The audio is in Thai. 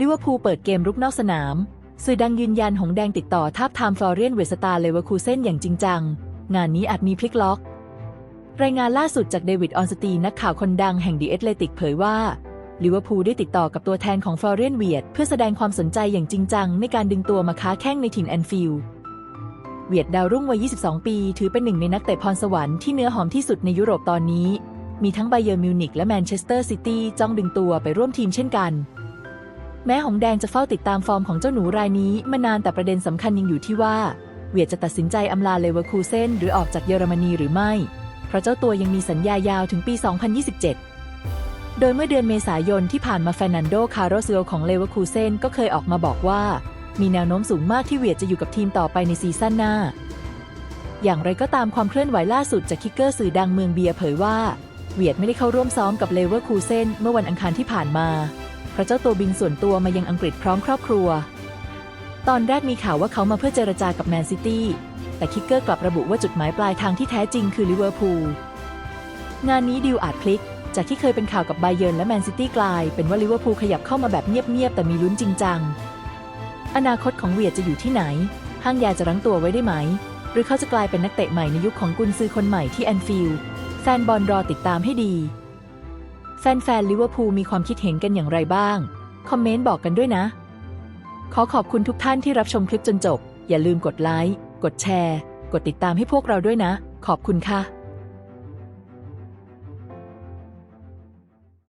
ลิเวอร์พูลเปิดเกมรุกนอกสนาม สื่อดังยืนยันหงแดงติดต่อทาบทามฟลอเรียนเวสตาเลเวอร์คูเซนอย่างจริงจัง งานนี้อาจมีพลิกล็อก รายงานล่าสุดจากเดวิดออนสตีนนักข่าวคนดังแห่งดีเอตเลติกเผยว่าลิเวอร์พูลได้ติดต่อกับตัวแทนของฟลอเรียนเวียดเพื่อแสดงความสนใจอย่างจริงจังในการดึงตัวมาค้าแข้งในถิ่นแอนฟิลด์เวียดดาวรุ่งวัย 22 ปี ถือเป็นหนึ่งในนักเตะพรสวรรค์ที่เนื้อหอมที่สุดในยุโรปตอนนี้ มีทั้งไบเยอร์มิวนิกและแมนเชสเตอร์ซิตี้จ้องดึงตัวไปร่วมทีมเช่นกัน แม้หงแดงจะเฝ้าติดตามฟอร์มของเจ้าหนูรายนี้มานานแต่ประเด็นสำคัญยังอยู่ที่ว่า เวียดจะตัดสินใจอำลาเลเวอร์คูเซนหรือออกจากเยอรมนีหรือไม่ เพราะเจ้าตัวยังมีสัญญายาวถึงปี 2027 โดยเมื่อเดือนเมษายนที่ผ่านมาเฟนันโด คาร์โรเซลของเลเวอร์คูเซนก็เคยออกมาบอกว่า มีแนวโน้มสูงมากที่เวียดจะอยู่กับทีมต่อไปในซีซั่นหน้า อย่างไรก็ตามความเคลื่อนไหวล่าสุดจากคิกเกอร์สื่อดังเมืองเบียเผยว่า เวียดไม่ได้เข้าร่วมซ้อมกับเลเวอร์คูเซนเมื่อวันอังคารที่ผ่านมา เพราะเจ้าตัวบินส่วนตัวมายังอังกฤษพร้อมครอบครัว ตอนแรกมีข่าวว่าเขามาเพื่อเจรจากับแมนซิตี้ แต่คิกเกอร์กลับระบุว่าจุดหมายปลายทางที่แท้จริงคือลิเวอร์พูล งานนี้ดิวอาจพลิก จากที่เคยเป็นข่าวกับไบเยิร์นและแมนซิตี้กลาย เป็นว่าลิเวอร์พูลขยับเข้ามาแบบเงียบๆแต่มีลุ้นจริงจัง อนาคตของเวียดจะอยู่ที่ไหน ห้างยาจะรั้งตัวไว้ได้ไหม หรือเขาจะกลายเป็นนักเตะใหม่ในยุคของกุนซือคนใหม่ที่แอนฟิลด์แฟนบอลรอติดตามให้ดี แฟนๆลิเวอร์พูลมีความคิดเห็นกันอย่างไรบ้าง คอมเมนต์บอกกันด้วยนะ ขอขอบคุณทุกท่านที่รับชมคลิปจนจบ อย่าลืมกดไลค์ กดแชร์ กดติดตามให้พวกเราด้วยนะ ขอบคุณค่ะ